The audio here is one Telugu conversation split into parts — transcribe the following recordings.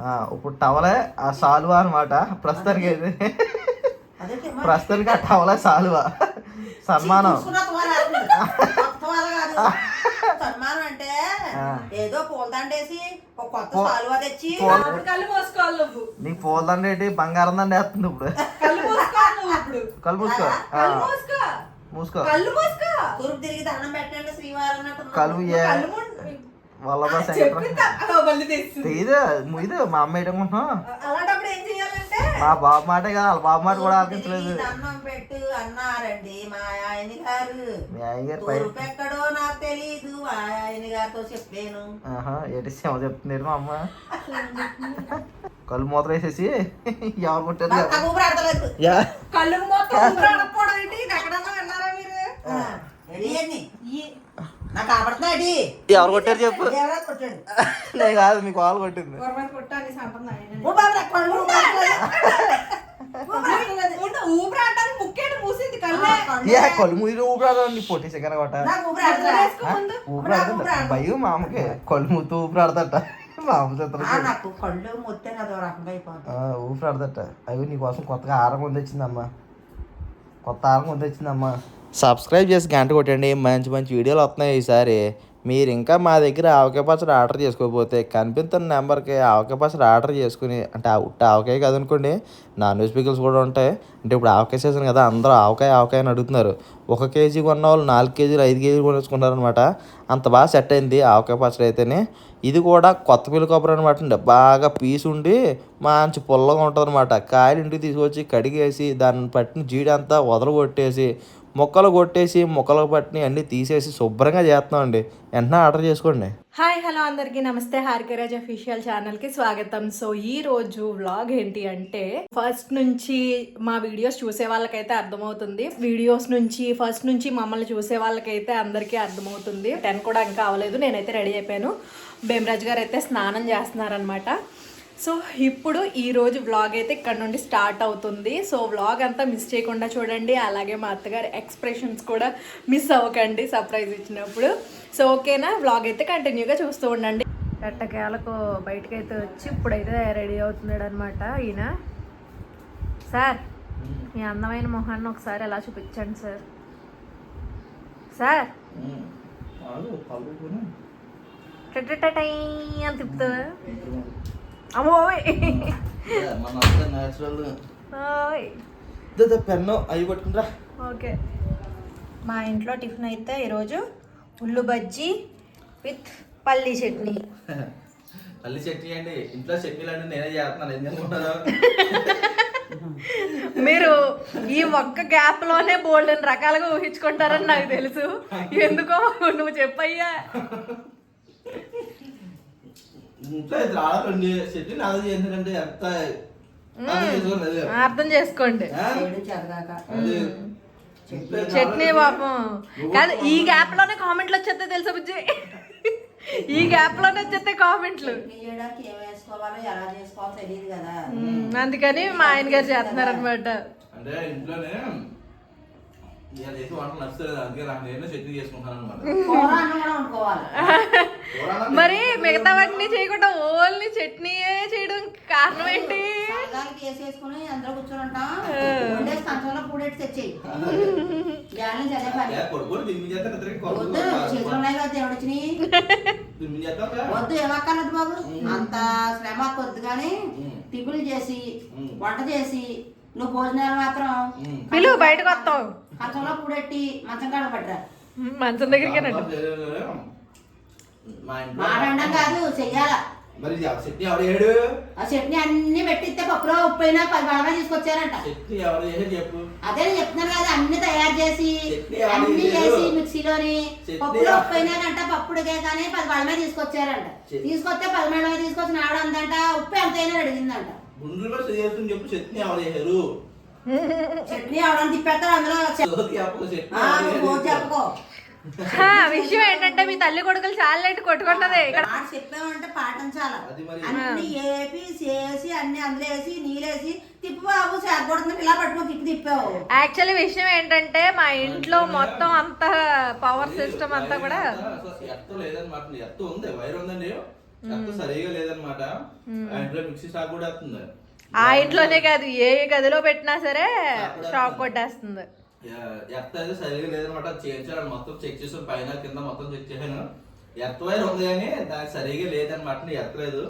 ఆ, ఇప్పుడు టవలే ఆ సాలువా అనమాట ప్రస్తుతానికి అయితే. ప్రస్తుతానికి ఆ టవలే సాలువా సన్మానం. అంటే. ఏదో పూలదండేసి కొత్త సాలువా తెచ్చి కళ్ళు నువ్వు. నీకు పూలదండ ఏంటి? బంగారం దండ వేస్తుంది ఇప్పుడు. కళ్ళు మూసుకోవాలి నువ్వు ఇప్పుడు. కళ్ళు మూసుకో. మూసుకో. మూసుకో. కళ్ళు మూసుకో. తూర్పు తిరిగి దండం పెట్టండి శ్రీవారం అన్నట్టు కలువు ఏ కళ్ళు మూడు- వల్లభ ఇది ఇది మా అమ్మ ఏటనుకుంటున్నాం అలాంటప్పుడు ఏం చేయాలంటే మా బాబు మాటే కదా వాళ్ళ బాబు మాట కూడా తిరిగి దండం పెట్టు అన్నారండి మా ఆయన గారు. మీ అయ్యగారు పై తూర్పు ఎక్కడో నాకు తెలీదు మా ఆయన గారితో చెప్పాను. ఆహా ఏటి సేవ చెప్తున్నారు మా అమ్మ? కళ్ళు మూత వేసేసి ఎవరు కొట్టారు? కళ్ళు ఎక్కడన్నా విన్నారా మీరు? ఎవరు కొట్టారు చెప్పు. నేను కాదు మీకు కాల్ కొట్టింది. ఏ కళ్ళు మూసి పొట్టి చికెన్ కొట్ట. నాకు ఊపిరి ఆడతలేదు. వేసుకో ముందు. ఊపిరి ఆడుతుంట భయం మా అమ్మకి కళ్ళు మూతూ ఊపిరి ఆడతట మా అమ్మ చిత్రం అవి నీకోసం కొత్తగా ఆరం కొంది వచ్చిందమ్మా కొత్త ఆరం కొంది వచ్చిందమ్మా సబ్స్క్రైబ్ చేసి గంట కొట్టండి. మంచి మంచి వీడియోలు వస్తున్నాయి ఈసారి. మీరు ఇంకా మా దగ్గర ఆవకాయ పచ్చడి ఆర్డర్ చేసుకోకపోతే కనిపిస్తున్న నెంబర్కి ఆవకాయ పచ్చడి ఆర్డర్ చేసుకుని అంటే ఉట్ట ఆవకాయ కదనుకోండి నాన్ వెజ్ పికిల్స్ కూడా ఉంటాయి. అంటే ఇప్పుడు ఆవకాయ సీజన్ కదా అందరూ ఆవకాయ ఆవకాయ అని అడుగుతున్నారు. ఒక కేజీ కొన్న వాళ్ళు నాలుగు కేజీలు ఐదు కేజీలు కొనుక్కుంటారు అనమాట అంత బాగా సెట్ అయింది ఆవకాయ పచ్చడి అయితేనే. ఇది కూడా కొత్త పిల్ల కొబ్బరి అనమాట అండి. బాగా పీసు ఉండి మంచి పుల్లగా ఉంటుంది అనమాట కాయలు ఇంటికి తీసుకొచ్చి కడిగేసి దాన్ని పట్టిన జీడి అంతా వదలగొట్టేసి మొక్కలు కొట్టేసి మొక్కలు పట్టిన అన్నీ తీసేసి శుభ్రంగా చేస్తున్నామండి. వెంటనే ఆర్డర్ చేసుకోండి. హాయ్ హలో అందరికీ నమస్తే. హార్కరాజ్ అఫీషియల్ ఛానల్కి స్వాగతం. సో ఈ రోజు వ్లాగ్ ఏంటి అంటే ఫస్ట్ నుంచి మా వీడియోస్ చూసే వాళ్ళకైతే అర్థమవుతుంది. వీడియోస్ నుంచి ఫస్ట్ నుంచి మమ్మల్ని చూసే వాళ్ళకైతే అందరికీ అర్థమవుతుంది. టెన్ కూడా ఇంకా అవ్వలేదు నేనైతే రెడీ అయిపోయాను. భీమరాజ్ గారు అయితే స్నానం చేస్తున్నారనమాట సో ఇప్పుడు ఈ రోజు వ్లాగ్ అయితే ఇక్కడ నుండి స్టార్ట్ అవుతుంది. సో వ్లాగ్ అంతా మిస్ చేయకుండా చూడండి. అలాగే మా అత్తగారి ఎక్స్ప్రెషన్స్ కూడా మిస్ అవ్వకండి సర్ప్రైజ్ ఇచ్చినప్పుడు. సో ఓకేనా వ్లాగ్ అయితే కంటిన్యూగా చూస్తూ ఉండండి. ఎట్టకేలకు బయటకు అయితే వచ్చి ఇప్పుడైతే రెడీ అవుతున్నాడు అనమాట ఈయన. సార్ మీ అందమైన మొహాన్ని ఒకసారి ఎలా చూపించండి సార్? సార్! అని తిప్పుతుందా? ఓయ్. ఓయ్. పెన్ను అవి పట్టుకుంటా ఓకే. మా ఇంట్లో టిఫిన్ అయితే ఈరోజు ఉల్లు బజ్జీ విత్ పల్లీ చట్నీ. మళ్ళీ చట్నీ అండి. ఇంట్లో చట్నీలు అంటే నేనే చేస్తున్నాను. మీరు ఈ ఒక్క గ్యాప్లోనే బోల్డెన్ రకాలుగా ఊహించుకుంటారని నాకు తెలుసు. ఎందుకో నువ్వు చెప్పయ్యా. ఇంట్లో ఇద్దరు ఎంత. అర్థం చేసుకోండి. చట్నీ పాపం. కాదు ఈ గ్యాప్లోనే కామెంట్లు వచ్చేస్తే తెలుసా బుజ్జి? ఈ గ్యాప్లోనే వచ్చేస్తే కామెంట్లు అందుకని మా ఆయన గారు చేస్తున్నారు అనమాట అంటే ఇంట్లోనే చేసి నచ్చలేదు అందుకే నాకు నేను చట్నీ చేసుకుంటాను అనమాట మరి మిగతావన్నీ చేయకుండా ఓన్లీ చట్నీయే చేయడం కారణం ఏంటి? వేసేసుకుని అందరూ కూర్చొని ఉంటాం తెచ్చేయి. వద్దు వద్దు ఏమక్కర్లేదు బాబు. అంత శ్రమ వద్దు కానీ టిఫిన్లు చేసి వంట చేసి నువ్వు భోజనాలు మాత్రం పిలువు బయటకు వస్తావు. కంచంలో కూడెట్టి మంచం కాడ పట్టరా మంచం దగ్గరికేనండి. మా ఇంట్లో మాట అనడం కాదు చెయ్యాల. మరి చట్నీ ఎవరు చేయడు? ఆ చట్నీ అన్ని పెట్టిస్తే పప్పులో ఉప్పు అయినా పది బలమే తీసుకొచ్చారంట. చట్నీ ఎవరు చెప్పు. అదే నేను చెప్తున్నాను కదా అన్ని తయారు చేసి అన్ని? చేసి మిక్సీలోని పప్పులో ఎవరు- ఉప్పు అయినా కంట పప్పుడికే కానీ పది తీసుకొచ్చారంట. తీసుకొస్తే పది మేడమే తీసుకొచ్చి ఆవిడ అందంట ఉప్పు ఎంత అయినా అడిగిందంట. గుండ్రులో చేస్తుంది చెప్పు చట్నీ ఎవరు చేశారు చట్నీ ఆవిడని తిప్పేస్తారు అందులో? చెప్పుకో. విషయం ఏంటంటే మీ తల్లి కొడుకులు చాలా లైట్ కొట్టుకుంటది. ఇక్కడ మాట చెప్పామంటే పాటించాలి. అన్ని ఏపి చేసి అన్ని అందులో వేసి నీళ్ళేసి తిప్పు బాబు ఇలా పట్టుకొని తిప్పి తిప్పావు. యాక్చువల్లీ విషయం ఏంటంటే మా ఇంట్లో మొత్తం అంత పవర్ సిస్టమ్ అంతా కూడా ఎత్త లేదన్నమాట. ఎత్త ఉంది వైర్ ఉందండి. చెత్త సరిగా లేదనమాట ఇంట్లో మిక్సీ షాప్ కూడా వస్తుంది ఆ ఇంట్లోనే కాదు ఏ గదిలో పెట్టినా సరే షాక్ కొట్టేస్తుంది. ఎత్త అయితే సరిగా లేదనమాట. చేయించాలి. మొత్తం చెక్ చేసాను పైన కింద మొత్తం చెక్ చేశాను ఎత్త వైర్ ఉంది కానీ దానికి సరిగా లేదనమాట. ఎత్తలేదు.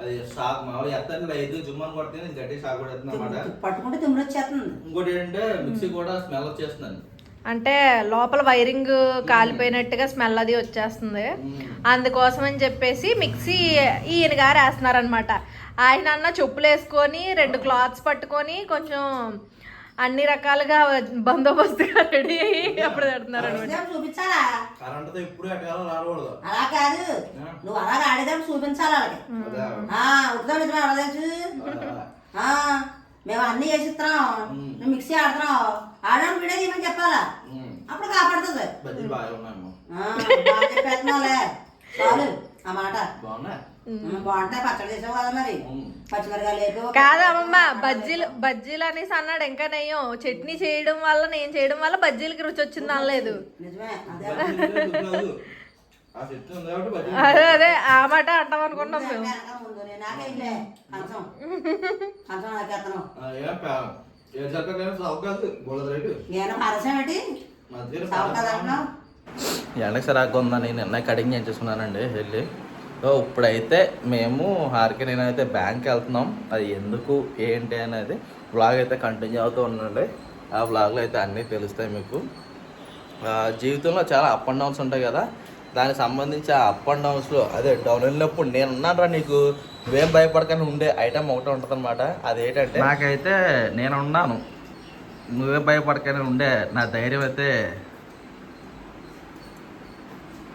అది షాక్ మామూలు ఎత్త అంటే లేదు జుమ్మని కొడితే నేను గట్టి షాక్ కొడుతుంది అనమాట పట్టుకుంటే వచ్చేస్తుంది. ఇంకోటి ఏంటంటే మిక్సీ కూడా స్మెల్ వచ్చేస్తుందండి. అంటే లోపల వైరింగ్ కాలిపోయినట్టుగా స్మెల్ అది వచ్చేస్తుంది. అందుకోసం అని చెప్పేసి మిక్సీ ఈయన గారు వేస్తున్నారనమాట ఆయన అన్న చెప్పులు వేసుకొని రెండు క్లాత్స్ పట్టుకొని కొంచెం అన్ని రకాలుగా బందోబస్తుగా రెడీ అయ్యి అప్పుడు పెడుతున్నారు అనమాట చూపించాలా? అలా కాదు. నువ్వు అలా ఆడేదాపు చూపించాలి మేము అన్ని చేసిస్తున్నాం నువ్వు మిక్సీ ఆడుతున్నావు ఆడడానికి వీడియో తీయమని చెప్పాలా. అప్పుడు కాపాడుతుంది. చెప్పేస్తున్నావులే. చాలు. ఆ మాట? బాగున్నా? ఉమ్, బాగుంటాయి పచ్చడి చేసావు కదా మరి? పచ్చిమిరకాయలు లేపు కాదమ్మమ్మ బజ్జీలు బజ్జీలు అనేసి అన్నాడు ఇంకా నయ్యం చట్నీ చేయడం వల్ల నేను చేయడం వల్ల బజ్జీలకి రుచి వచ్చింది అనలేదు. నిజమే అదే. ఆ చెట్టు ఉంది కాబట్టి బజ్జీలు అదే అదే ఆ మాట అంటాం అనుకున్నాం మేము. నేను నేను ఏంటి? ఎండకు సాగు కదా సరాగ్గా ఉందని నిన్న కటింగ్ చేసేసుకున్నానండి వెళ్ళి. సో ఇప్పుడైతే మేము హార్కి నేనైతే బ్యాంక్ వెళ్తున్నాం. అది ఎందుకు ఏంటి అనేది బ్లాగ్ అయితే కంటిన్యూ అవుతూ ఉండండి. ఆ బ్లాగ్లో అయితే అన్నీ తెలుస్తాయి మీకు. ఆ, జీవితంలో చాలా అప్ అండ్ డౌన్స్ ఉంటాయి కదా. దానికి సంబంధించి ఆ అప్ అండ్ డౌన్స్లో అదే డౌన్ వెళ్ళినప్పుడు నేను ఉన్నానరా నీకు? నువ్వేం భయపడకని ఉండే ఐటమ్ ఒకటి ఉంటుంది అనమాట అదేంటంటే నాకైతే నేను ఉన్నాను నువ్వేం భయపడకని ఉండే నా ధైర్యం అయితే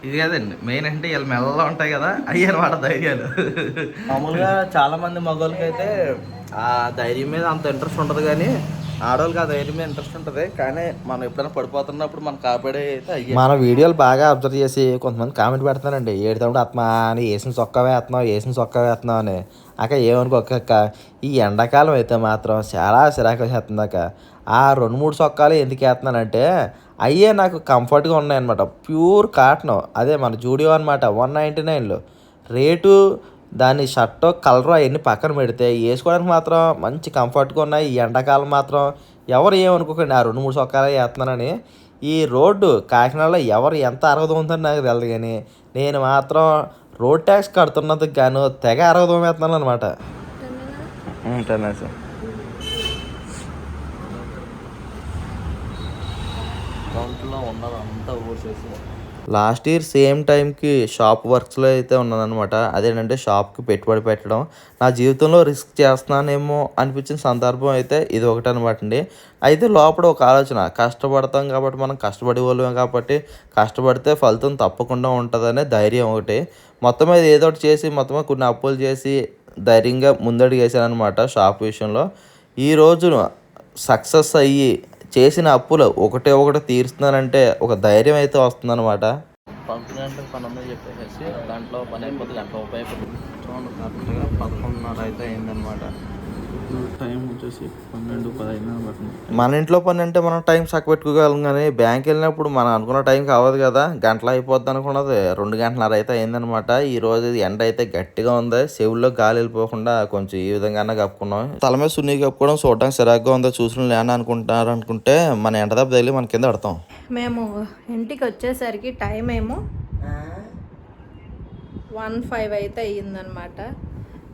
ఇది కదండి. మెయిన్ అంటే వీళ్ళు మెల్లగా ఉంటాయి కదా అయ్యి అనమాట ధైర్యాలు. మామూలుగా చాలా మంది మగవాళ్ళకి అయితే ఆ ధైర్యం మీద అంత ఇంట్రెస్ట్ ఉంటుంది కానీ ఆడవాళ్ళకి ఆ ధైర్యం మీద ఇంట్రెస్ట్ ఉంటుంది. కానీ మనం ఎప్పుడైనా పడిపోతున్నప్పుడు మనం కాపాడే అయితే అయ్యే. మన వీడియోలు బాగా అబ్జర్వ్ చేసి కొంతమంది కామెంట్ పెడుతున్నారండి ఏడుతప్పుడు ఆత్మ అని వేసిన చొక్కా వేస్తున్నావు వేసిన చొక్కా వేస్తున్నావు అని. అక్క ఏమనుకోక ఈ ఎండాకాలం అయితే మాత్రం చాలా చిరాకు చేస్తుంది అక్క. ఆ రెండు మూడు చొక్కాలు ఎందుకు వేస్తున్నానంటే అయ్యే నాకు కంఫర్ట్గా ఉన్నాయన్నమాట. Pure cotton. అదే మన జూడియో అనమాట వన్ నైంటీ నైన్లో. రేటు దాని షర్ట్ కలర్ అవన్నీ పక్కన పెడితే వేసుకోవడానికి మాత్రం మంచి కంఫర్ట్గా ఉన్నాయి. ఈ ఎండాకాలం మాత్రం ఎవరు ఏమనుకోకండి ఆ రెండు మూడు చొక్కాలు వేస్తున్నానని. ఈ రోడ్డు కాకినాడలో ఎవరు ఎంత అరగదు ఉందని నాకు తెలియదు కానీ నేను మాత్రం రోడ్ ట్యాక్స్ కడుతున్నందుకు గాను తెగ అరగదం వేస్తున్నాను అనమాట లాస్ట్ ఇయర్ సేమ్ టైంకి షాప్ వర్క్స్లో అయితే ఉన్నానమాట అదేంటంటే షాప్కి పెట్టుబడి పెట్టడం. నా జీవితంలో రిస్క్ చేస్తున్నానేమో అనిపించిన సందర్భం అయితే ఇది ఒకటి అనమాట అండి. అయితే లోపల ఒక ఆలోచన. కష్టపడతాం కాబట్టి మనం కష్టపడి వాళ్ళం కాబట్టి కష్టపడితే ఫలితం తప్పకుండా ఉంటుందనే ధైర్యం ఒకటి. మొత్తం మీద ఏదో ఒకటి చేసి మొత్తం కొన్ని అప్పులు చేసి ధైర్యంగా ముందడుగు వేసాను అనమాట షాప్ విషయంలో. ఈ రోజున సక్సెస్ అయ్యి చేసిన అప్పులు ఒకటే ఒకటి తీరుస్తున్నానంటే ఒక ధైర్యం అయితే వస్తుందన్నమాట. పంపిణీ గంటలకు పని ఉందని చెప్పేసి దాంట్లో పని అయిపోతుంది గంట ఉపయోగపడుతుంది. చూడండి కరెక్ట్గా పదకొండున్నర అయితే అయిందనమాట టైం వచ్చేసి పన్నెండు పదహైదు అనమాట మన ఇంట్లో పని అంటే మనం టైం చక్క పెట్టుకోగలం కానీ బ్యాంక్ వెళ్ళినప్పుడు మనం అనుకున్న టైంకి అవ్వదు కదా. గంటలు అయిపోద్ది అనుకున్నది. రెండు గంటలన్నర అయితే అయిందనమాట ఈ రోజు ఎండ అయితే గట్టిగా ఉంది. చెవుల్లో గాలి వెళ్ళిపోకుండా కొంచెం ఈ విధంగానే కప్పుకున్నాం. తల మీద సున్ని కప్పుకోవడం చూడడానికి సిరాగ్గా ఉందో చూసిన లేని అనుకుంటున్నారు అనుకుంటే మన ఎండ దెబ్బ తగిలి మన కింద పడతాం. మేము ఇంటికి వచ్చేసరికి టైం ఏమో వన్ ఫైవ్ అయితే అయ్యిందనమాట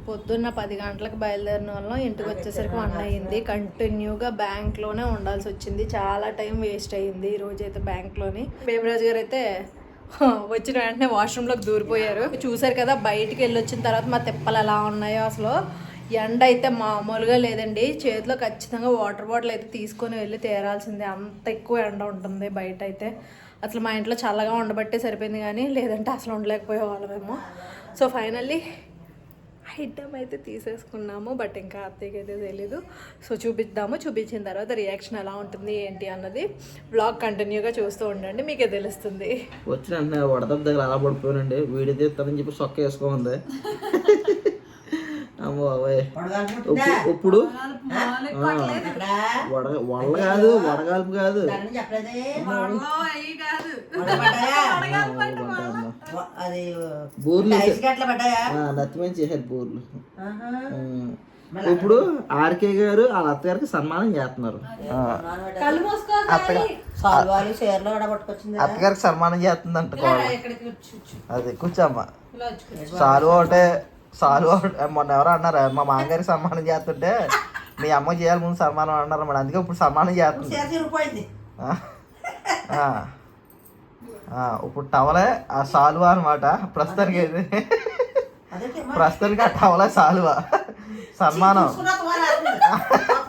పొద్దున్న పది గంటలకు బయలుదేరిన వాళ్ళం ఇంటికి వచ్చేసరికి వన్ అయ్యింది కంటిన్యూగా బ్యాంక్లోనే ఉండాల్సి వచ్చింది. చాలా టైం వేస్ట్ అయ్యింది ఈ అయితే బ్యాంక్లోని బేబరాజు గారు అయితే వచ్చిన వెంటనే వాష్రూమ్లోకి దూరిపోయారు. చూసారు కదా బయటికి వెళ్ళి వచ్చిన తర్వాత మా తిప్పలు ఎలా ఉన్నాయో అసలు. ఎండ అయితే మామూలుగా లేదండి. చేతిలో ఖచ్చితంగా వాటర్ బాటిల్ అయితే తీసుకొని వెళ్ళి తీరాల్సిందే. అంత ఎక్కువ ఎండ ఉంటుంది బయట అయితే. అసలు మా ఇంట్లో చల్లగా ఉండబట్టే సరిపోయింది కానీ లేదంటే అసలు ఉండలేకపోయే వాళ్ళమేమో సో ఫైనల్లీ ఐటమ్ అయితే తీసేసుకున్నాము బట్ ఇంకా అత్తయ్యకి అయితే తెలీదు. సో చూపిద్దాము చూపించిన తర్వాత రియాక్షన్ ఎలా ఉంటుంది ఏంటి అన్నది బ్లాగ్ కంటిన్యూగా చూస్తూ ఉండండి మీకే తెలుస్తుంది. వచ్చిన వడదబ్బ దగ్గర అలా పడిపోయానండి. వీడియో తీస్తానని చెప్పి సొక్క వేసుకోమంది. అమ్మో ఇప్పుడు వడ వడల కాదు వడగాల్పు కాదు. అది బూర్లు చేశారు బోర్లు. ఇప్పుడు ఆర్కే గారు వాళ్ళ అత్తగారికి సన్మానం చేస్తున్నారు. అత్తగారికి సన్మానం వచ్చి కూర్చో. అది కూర్చోమ్మా. ఇలా వచ్చి కూర్చో. సాలు ఒకటే సాలు ఒకటే. మొన్న ఎవరో అన్నారు మా మామగారికి సన్మానం చేస్తుంటే మీ అమ్మ చేయాలి ముందు సన్మానం అన్నారు మరి అందుకే ఇప్పుడు సన్మానం చేస్తుంది చీర చిరిగిపోయింది ఆ. ఆ. ఆ, ఇప్పుడు టవలే ఆ సాలువా అనమాట ప్రస్తుతానికి అయితే. ప్రస్తుతానికి ఆ టవలే సాలువా. సన్మానం. కొత్త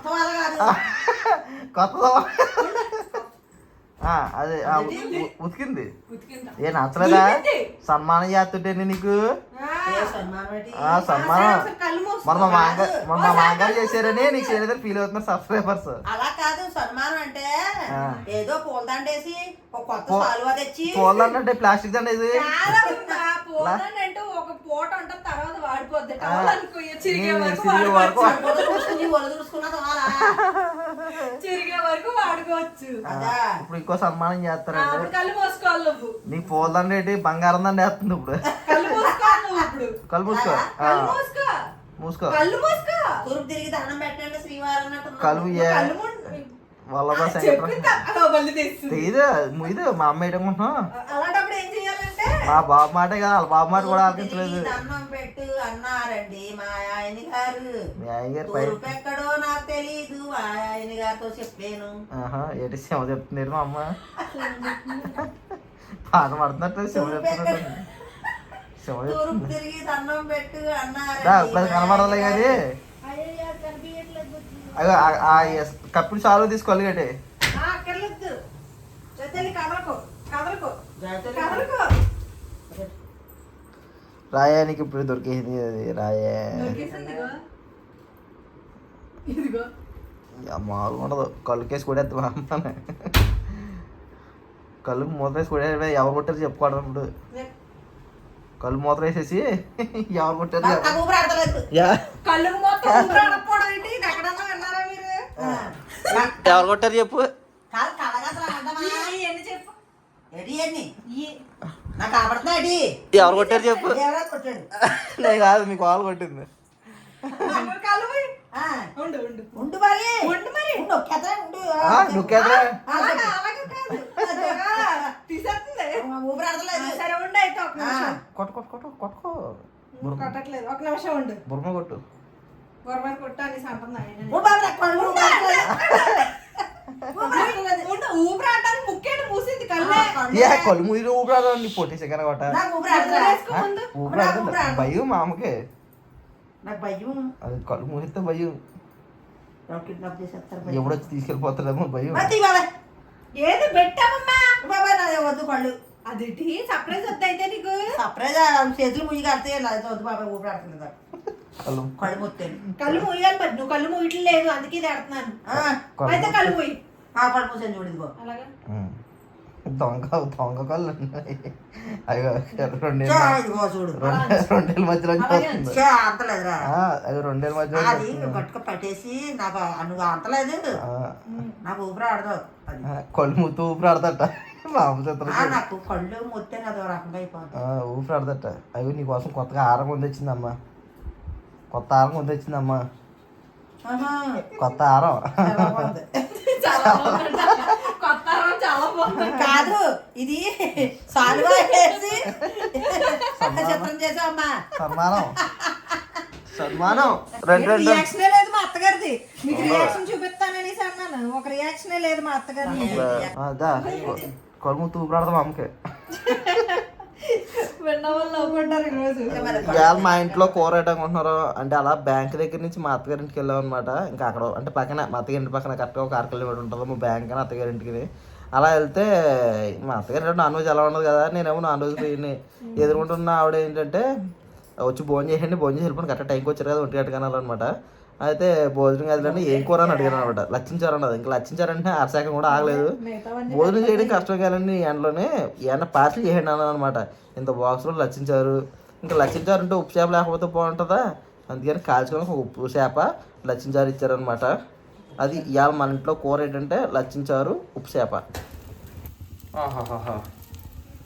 తువాలు కాదు కొత్త ఆ, అదే ఉతికింది? ఉతికిందా? ఏ నచ్చలేదా? సన్మానం చేస్తుంటే నీకు? సన్మానం. మన మా మాంగారు మన మా మాంగారు చేశారని నీకు చేయలేదని ఫీల్ అవుతున్నారు సబ్స్క్రైబర్స్ అలా కాదు సన్మానం అంటే. ఏదో పూలదండేసి ఒక కొత్త సాలువా తెచ్చి పోలంటే ప్లాస్టిక్ దండ ఇది అంటే ఒక పూట ఉంటుంది తర్వాత వాడిపోద్ది. చిరిగే వరకు చిరిగే వరకు వాడుకోవచ్చు. అదా. ఇప్పుడు ఇంకో సన్మానం చేస్తారండి. కళ్ళు నువ్వు. నీకు పోలండి ఏంటి బంగారం దండ వేస్తుంది ఇప్పుడు. కళ్ళు మూసుకోవాలి నువ్వు ఇప్పుడు. కళ్ళు మూసుకో. ఆ, కళ్ళు మూసుకో. మూసుకో. కళ్ళు మూసుకో. తూర్పు తిరిగి దండం పెట్టండి శ్రీవారం అన్నట్టు కలువు ఏ కళ్ళు మూడు- వల్లభా శంకర్ చెప్పిందా? అదో మళ్ళీ తెస్తుంది ఇది ఇది మా అమ్మ ఏటనుకుంటున్నాం అలాంటప్పుడు మా బాబు మాటే కదా వాళ్ళ బాబు మాట కూడా ఆలకించలేదు దండం పెట్టు అన్నారండి మా ఆయన గారు. మీ ఆయన గారు పై ఎక్కడో నాకు తెలీదు మా ఆయన గారితో చెప్పాను. ఆహా ఏంటి శివ చెప్తుంది మా అమ్మ? పాట పడుతున్నట్టు శివ చెప్తున్నట్టు. శివ చెప్తుంది తిరిగి పెట్టు ఇప్పుడు కనబడలే కానీ. అగో ఆ- ఆ కప్పుడు చాలు తీసుకోవాలి ఆ, చదివి కదలకు. కదలకు. రాయానికి ఇప్పుడు దొరికేది అది రాయే. దొరికేసింది మామూలుగా ఉండదు. కళ్ళు కేసి కూడా మా కళ్ళు మూత వేసి కూడా ఎవరు కొట్టారు చెప్పుకోవడం ఇప్పుడు. కళ్ళు మూత వేసేసి ఎవరు కొట్టారు నాకు చెప్ప- నాకు ఎవరు కొట్టారు చెప్పు. నేను కాదు మీకు వాళ్ళు కొట్టింది. కొట్టు కొట్టు కొట్టు కొట్టుకో. కొట్టట్లేదు. ఒక నిమిషం ఉండు. బుర్మ కొట్టు. గొర్రె కొట్టు అనేసి అంటుంది ఆయన. ఉండు బాబు, నాకు కళ్ళు. ఊపిరి ఆడతలేదు. ఊపిరి ఆడతలేదు. ఉండు ఊపిరి ఆడటానికి ముక్కేటి మూసింది కళ్ళే. ఏ కళ్ళు ముయ్యి ఊపిరాడు నీ పొట్టి సెకండ్ కొట్ట నాకు ఊపిరి ఆడతలేదు. వేసుకో ముందు ఊపిరాడు భయం. మా అమ్మకి నాకు భయం. అది కళ్ళు మూసితే భయం. ఎవడొచ్చి తీసుకెళ్ళిపోతాడేమో భయం. ఏది పెట్టామమ్మా బాబాయ్ నాది వద్దు కళ్ళు. అదేంటి? సర్ప్రైజ్ వద్ద అయితే నీకు? సర్ప్రైజ్? చేతులు ముయ్యి కడితే నాది వద్దు బాబాయ్ ఊపిరి ఆడుతుంది కళ్ళు కళ్ళు ముత్తాను కళ్ళు మూయాలి మరి నువ్వు కళ్ళు మూయట్లేదు లేదు. అందుకే కళ్ళు అయితే కళ్ళు మూయి. ఆ కళ్ళు మూసాను చూడు అలాగా. దొంగ దొంగ కళ్ళు ఉన్నాయి. ఇదిగో చూడు. రెండు రెండేళ్ళ మధ్యలో అంతలేదురా. ఆ, అది రెండేళ్ళ మధ్యలో అది. గట్టుక పట్టేసి నాకు నువ్వు అంతలేదు. ఆ, నాకు ఊపిరి ఆడదు కళ్ళు మూతూ ఊపిరాడదట మా అమ్మ చిత్రం ఆ, నాకు కళ్ళు మొత్తే అదో రకంగా అయిపోతుంది. ఊపిరాడదట అయ్యో నీకోసం కొత్తగా ఆరం ముందు వచ్చిందమ్మా కొత్త ఆరం ముందు వచ్చిందమ్మా కొత్త బాగుంది. కాదు ఇది సాలువా వేసి చిత్రం చేసావమ్మా. సన్మానం. సన్మానం. రెండు రెండు. రియాక్షనే లేదు మా అత్తగారిది. మీకు రియాక్షన్ చూపిస్తాననేసి అన్నాను ఒక రియాక్షనే లేదు మా అత్తగారిని అదా. కళ్ళు మూతూ ఊపిరాడదాం అమ్మకి విన్న వాళ్ళు నవ్వుకుంటారు ఈరోజు ఇవాళ మా ఇంట్లో కూర ఎట్టనుకుంటున్నారు అంటే అలా బ్యాంక్ దగ్గర నుంచి మా అత్తగారింటికి వెళ్ళాం అనమాట ఇంకా అక్కడ అంటే పక్కన మా అత్తగారింటి పక్కన కరెక్ట్గా ఒక అర కిలోమీటర్ ఉంటుంది మా బ్యాంక్ అని అత్తగారింటికి. అలా వెళ్తే మా అత్తగారి నాన్ వెజ్ ఎలా ఉండదు కదా నేనేమో నాన్ వెజ్ తిని ఎదుర్కొంటున్న ఆవిడ ఏంటంటే వచ్చి భోజనం చేయండి భోజనం చేసి వెళ్ళిపోయి కరెక్ట్ టైంకి వచ్చారు కదా ఒంటి గంటకి అనమాట అయితే భోజనం గదిలోనే ఏం కూర అని అడిగాను అనమాట. లచ్చించారు అన్నది ఇంకా లచ్చించారంటే అరశాఖం కూడా ఆగలేదు. భోజనం చేయడం కష్టం కదండి ఎండలోనే. ఏమన్నా పార్సల్ చేయండి అన్నాను అనమాట. ఇంత బాక్స్లో లచ్చించారు. ఇంకా లచ్చించారు అంటే ఉప్పు చేప లేకపోతే బాగుంటుందా? అందుకని కాల్చుకొని ఒక ఉప్పు చేప లచ్చించారు ఇచ్చారనమాట అది ఇవాళ మన ఇంట్లో కూర ఏంటంటే లచ్చించారు ఉప్పు చేప.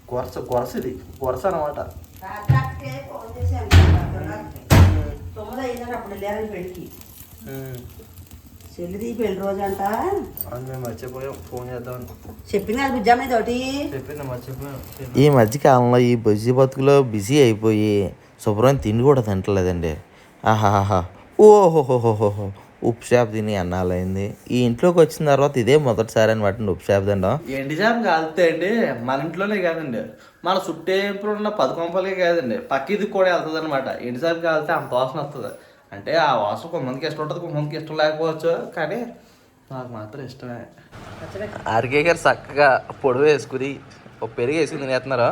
కొరస కొరస ఇది. కొరస అనమాట తొమ్మిది అయిందంటే అప్పుడు వెళ్ళాను పెళ్ళికి చెల్లిది పెళ్ళి రోజు అంట. మేము మర్చిపోయాం. ఫోన్ చేద్దాం. చెప్పింది కదా చెప్పింది మర్చిపోయాం. ఈ మధ్య కాలంలో ఈ బిజీ బతుకులో బిజీ అయిపోయి శుభ్రం తిండి కూడా తింటలేదండి. ఆహాహా ఓహోహోహోహో. ఉప్పు షాప్ తిని అన్నాలైంది. ఈ ఇంట్లోకి వచ్చిన తర్వాత ఇదే మొదటిసారి అనమాట ఉప్పు షాప్ తినడం. ఎండి చేప కాలితే అండి మన ఇంట్లోనే కాదండి. మన చుట్టేపుడు ఉన్న పది కొంపలకే కాదండి. పక్కిది కూడా వెళ్తుంది అనమాట ఎండి చేప కాలితే అంత వాసన వస్తుంది. అంటే ఆ వాసన కొంతమందికి ఇష్టం ఉంటుంది కొంతమందికి ఇష్టం లేకపోవచ్చు కానీ నాకు మాత్రం ఇష్టమే. ఆర్కే గారు చక్కగా పొడి వేసుకుని ఒక పెరుగు వేసుకుని తినేస్తున్నారు.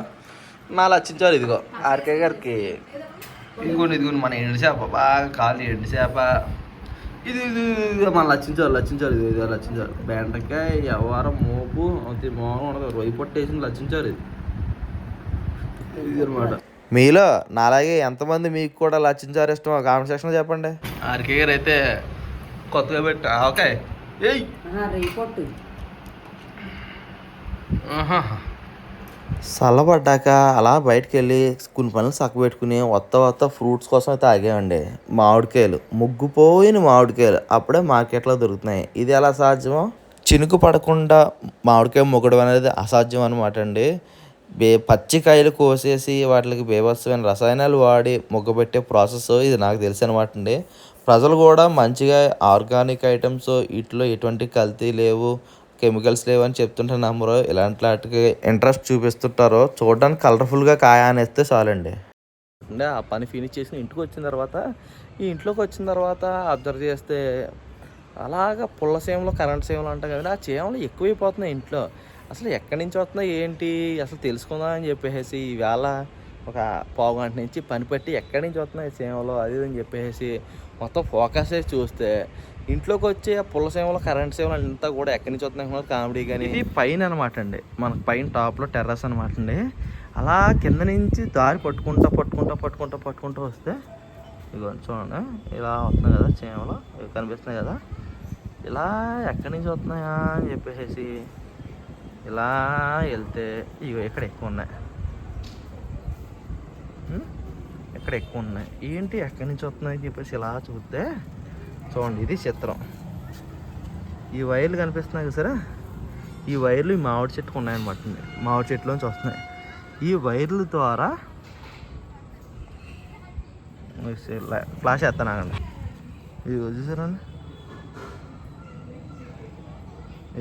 నా లచ్చించారు ఇదిగో ఆర్కే గారికి. ఇదిగోండి ఇదిగోండి మన ఎండు చేప బాగా కాలి ఎండు చేప. ఇది ఇది ఇది మన లచ్చించారు లచ్చించారు ఇది ఇది లచ్చించారు బెండకాయ ఎవరం మోపు అంతే మోహం ఉండదు. రొయ్యి పొట్టేసింది లచ్చించారు ఇది. ఇది అనమాట మీలో నాలాగే ఎంతమంది మీకు కూడా లచ్చించారు ఇష్టం కామెంట్ సెక్షన్లో చెప్పండి. ఆర్కే గారు అయితే కొత్తగా పెట్టా ఓకే. ఏయ్! రిపోర్ట్ ఆహా. చల్లబడ్డాక అలా బయటకు వెళ్ళి కొన్ని పనులు చక్క పెట్టుకుని వత్త వత్త ఫ్రూట్స్ కోసం అయితే ఆగామండి. మామిడికాయలు. ముగ్గుపోయిన మామిడికాయలు. అప్పుడే మార్కెట్లో దొరుకుతున్నాయి. ఇది ఎలా సాధ్యమో చినుకు పడకుండా మామిడికాయ మొగ్గడం అనేది అసాధ్యం అనమాట అండి. బే పచ్చికాయలు కోసేసి వాటికి బేభత్సమైన రసాయనాలు వాడి మొగ్గబెట్టే ప్రాసెస్ ఇది నాకు తెలిసి అనమాట అండి. ప్రజలు కూడా మంచిగా ఆర్గానిక్ ఐటమ్స్ వీటిలో ఎటువంటి కల్తీ లేవు కెమికల్స్ లేవని చెప్తుంటే నమ్మరు. ఇలాంటి వాటికి ఇంట్రెస్ట్ చూపిస్తుంటారో చూడడానికి కలర్ఫుల్గా కాయ అనేస్తే చాలండి. అంటే ఆ పని ఫినిష్ చేసి ఇంటికి వచ్చిన తర్వాత ఈ ఇంట్లోకి వచ్చిన తర్వాత అబ్జర్వ్ చేస్తే అలాగా పుల్ల సేమలు కరెంట్ సేమలు అంటాం కదండి ఆ చేమలు ఎక్కువైపోతున్నాయి ఇంట్లో. అసలు ఎక్కడి నుంచి వస్తున్నాయి ఏంటి? అసలు తెలుసుకుందాం అని చెప్పేసి ఈవేళ ఒక పావు గంట నుంచి పని పట్టి ఎక్కడి నుంచి వస్తున్నాయి సేమలు అది అని చెప్పేసి మొత్తం ఫోకస్ చేసి చూస్తే ఇంట్లోకి వచ్చే ఆ పుల్ల సేవలు కరెంట్ సేవలు అంతా కూడా ఎక్కడి నుంచి వస్తున్నాయి కామెడీ కానీ. ఇది పైన అనమాట అండి. మనకు పైన టాప్లో టెర్రస్ అనమాట అండి. అలా కింద నుంచి దారి పట్టుకుంటా పట్టుకుంటా పట్టుకుంటా పట్టుకుంటూ వస్తే ఇదిగో చూడండి. ఇలా వస్తున్నాయి కదా చేమలు ఇవి కనిపిస్తున్నాయి కదా. ఇలా ఎక్కడి నుంచి వస్తున్నాయా అని చెప్పేసి ఇలా వెళ్తే ఇగో ఇక్కడ ఎక్కువ ఉన్నాయి? ఎక్కడ ఇక్కడ ఎక్కువ ఉన్నాయి? ఏంటి ఎక్కడి నుంచి వస్తున్నాయి చెప్పేసి ఇలా చూస్తే చూడండి ఇది చిత్రం. ఈ వైర్లు కనిపిస్తున్నాయి కదా సరే? ఈ వైర్లు ఈ మామిడి చెట్టుకు ఉన్నాయన్నమాట మామిడి చెట్టులోంచి వస్తున్నాయి. ఈ వైర్ల ద్వారా ఫ్లాష్ వేస్తాను ఆగండి. ఇదిగో చూసారండి?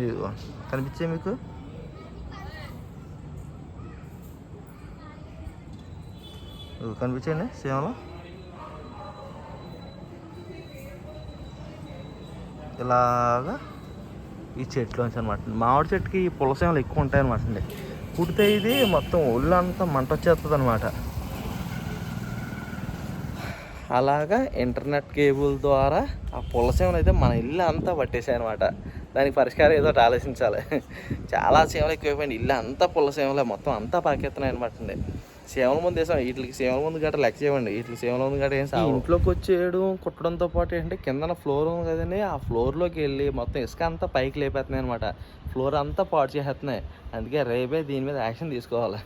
ఇదిగో కనిపించే మీకు? కనిపించండి సీమలో ఇలాగా ఈ చెట్లోంచి అనమాట మామిడి చెట్టుకి ఈ పులసేమలు ఎక్కువ ఉంటాయి అనమాట అండి. పుడితే ఇది మొత్తం ఒళ్ళు అంతా మంట వచ్చేస్తుంది అనమాట అలాగా ఇంటర్నెట్ కేబుల్ ద్వారా ఆ పులసేమలు అయితే మన ఇల్లు అంతా పట్టేసాయి అనమాట దానికి పరిష్కారం ఏదో ఆలోచించాలి. చాలా సేవలు ఎక్కువైపోయింది ఇల్లు అంతా పులసేమలే మొత్తం అంతా పాకెత్తున్నాయి అనమాట అండి. సేవల ముందు వేసాం. వీటికి సేవల ముందు గట్రా లెక్క చేయండి వీటికి సేవల ముందు గట్రా ఏం సాగు ఇంట్లోకి వచ్చేయడం కుట్టడంతో పాటు ఏంటంటే కిందన ఫ్లోర్ ఉంది కదండి. ఆ ఫ్లోర్లోకి వెళ్ళి మొత్తం ఇసుక అంతా పైకి లేపేస్తున్నాయి అనమాట ఫ్లోర్ అంతా పాడు చేసేస్తున్నాయి అందుకే రేపే దీని మీద యాక్షన్ తీసుకోవాలి.